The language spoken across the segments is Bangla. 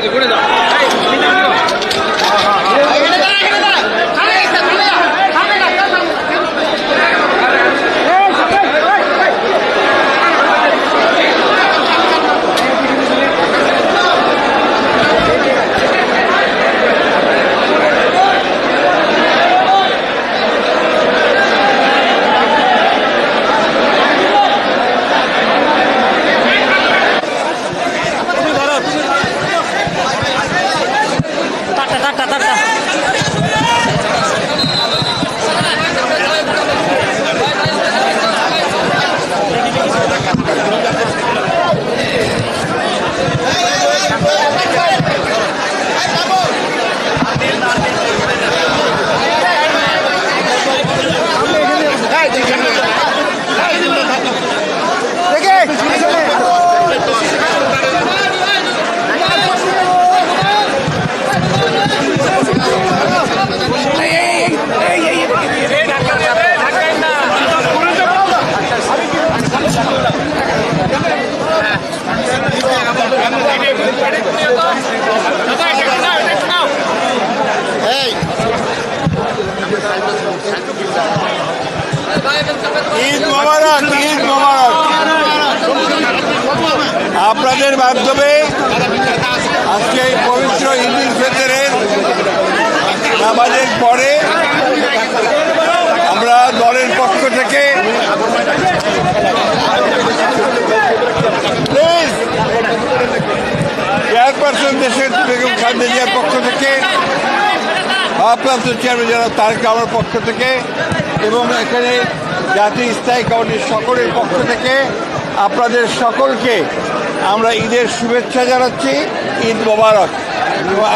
てくれた ঈদ মোবারক ঈদ মোবারক। আপনাদের মাধ্যমে আজকে এই পবিত্র ঈদ ফিতরের নামাজের পরে আমরা দলের পক্ষ থেকে প্লিজ চেয়ারপারসন দেশের বেগম খালেদা জিয়ার পক্ষ থেকে ভারপ্রাপ্ত চেয়ারম্যান যারা তার আমার পক্ষ থেকে এবং এখানে জাতীয় স্থায়ী কমিটির সকলের পক্ষ থেকে আপনাদের সকলকে আমরা ঈদের শুভেচ্ছা জানাচ্ছি, ঈদ মোবারক।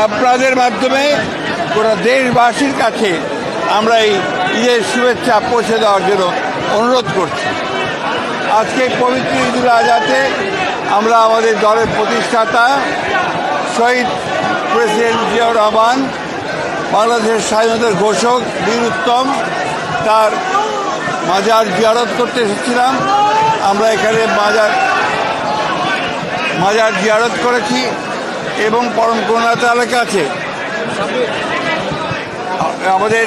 আপনাদের মাধ্যমে গোটা দেশবাসীর কাছে আমরা এই ঈদের শুভেচ্ছা পৌঁছে দেওয়ার জন্য অনুরোধ করছি। আজকে পবিত্র ঈদুল আজহাতে আমরা আমাদের দলের প্রতিষ্ঠাতা শহীদ প্রেসিডেন্ট জিয়াউর রহমান বাংলাদেশের স্বাধীনতার ঘোষক, বীর উত্তম, তার মাজার জিয়ারত করতে এসেছিলাম। আমরা এখানে মাজার মাজার জিয়ারত করেছি এবং পরম করুণা তালের আছে। আমাদের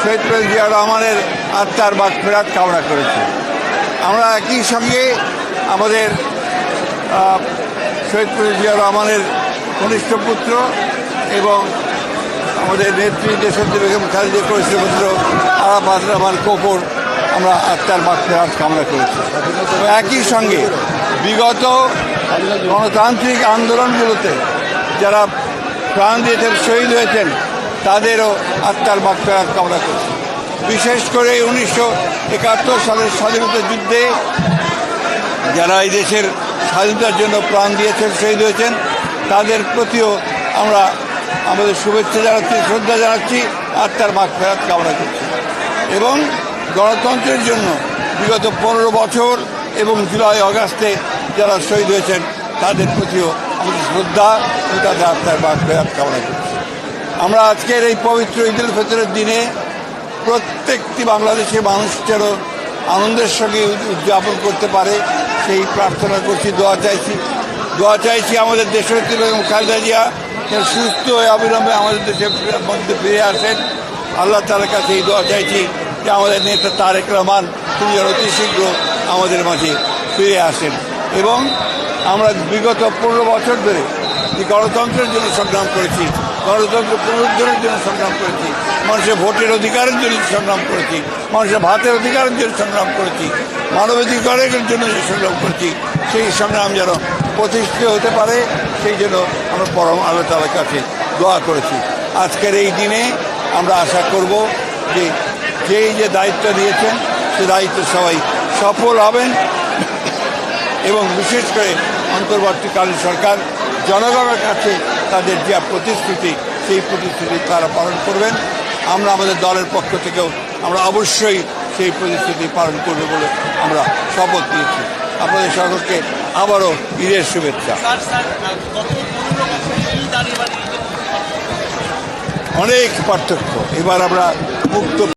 শহীদ প্রেসিডেন্ট জিয়া রহমানের আত্মার বাদ ফেরাত কামনা করেছি। আমরা একই সঙ্গে আমাদের শহীদ প্রেসিডেন্ট জিয়া রহমানের কনিষ্ঠ পুত্র এবং আমাদের নেত্রী দেশত্রী বেগম খালেদা পুত্র আরাফাত রহমান কোপর আমরা আত্মার ফেরাত কামনা করেছি। একই সঙ্গে বিগত গণতান্ত্রিক আন্দোলনগুলোতে যারা প্রাণ দিয়েছেন, শহীদ হয়েছেন, তাদেরও আত্মার মাগফেরাত কামনা করছি। বিশেষ করে উনিশশো একাত্তর সালের স্বাধীনতা যুদ্ধে যারা এই দেশের স্বাধীনতার জন্য প্রাণ দিয়েছেন, শহীদ হয়েছেন, তাদের প্রতিও আমরা আমাদের শুভেচ্ছা জানাচ্ছি, শ্রদ্ধা জানাচ্ছি আত্মার মাগফেরাত কামনা করছি। এবং গণতন্ত্রের জন্য বিগত পনেরো বছর এবং জুলাই, অগাস্টে যারা শহীদ হয়েছেন, তাদের প্রতিও আমাদের শ্রদ্ধা এবং তাদের আত্মার মাগফেরাত কামনা করছি। আমরা আজকের এই পবিত্র ঈদ উল ফিতরের দিনে প্রত্যেকটি বাংলাদেশের মানুষ যেন আনন্দের সঙ্গে উদযাপন করতে পারে, সেই প্রার্থনা করছি, দোয়া চাইছি। দোয়া চাইছি আমাদের দেশের এবং খালেদা জিয়া সুস্থ হয়ে অবিলম্বে আমাদের দেশের মধ্যে ফিরে আসেন। আল্লাহ তালার কাছে এই দোয়া চাইছি যে আমাদের নেতা তারেক রহমান তিনি যেন অতি শীঘ্র আমাদের মাঝে ফিরে আসেন। এবং আমরা বিগত পনেরো বছর ধরে যে গণতন্ত্রের জন্য সংগ্রাম করেছি, গণতন্ত্র পুনরুদ্ধারের জন্য সংগ্রাম করেছি, মানুষের ভোটের অধিকারের জন্য সংগ্রাম করেছি, মানুষের ভাতের অধিকারের জন্য সংগ্রাম করেছি, মানবাধিকারের জন্য সংগ্রাম করেছি, সেই সংগ্রাম যেন প্রতিষ্ঠিত হতে পারে, সেই জন্য আমরা পরম আল্লাহ তালার কাছে দোয়া করেছি। আজকের এই দিনে আমরা আশা করব যে যেই যে দায়িত্ব দিয়েছেন সে দায়িত্ব সবাই সফল হবেন। এবং বিশেষ করে অন্তর্বর্তীকালীন সরকার, জনগণের কাছে তাদের যে প্রতিশ্রুতি, সেই প্রতিশ্রুতি তারা পালন করবেন। আমরা আমাদের দলের পক্ষ থেকেও আমরা অবশ্যই সেই প্রতিশ্রুতি পালন করব বলে আমরা শপথ নিয়েছি। আপনাদের সকলকে আবারও ঈদের শুভেচ্ছা। অনেক পার্থক্য। এবার আমরা মুক্ত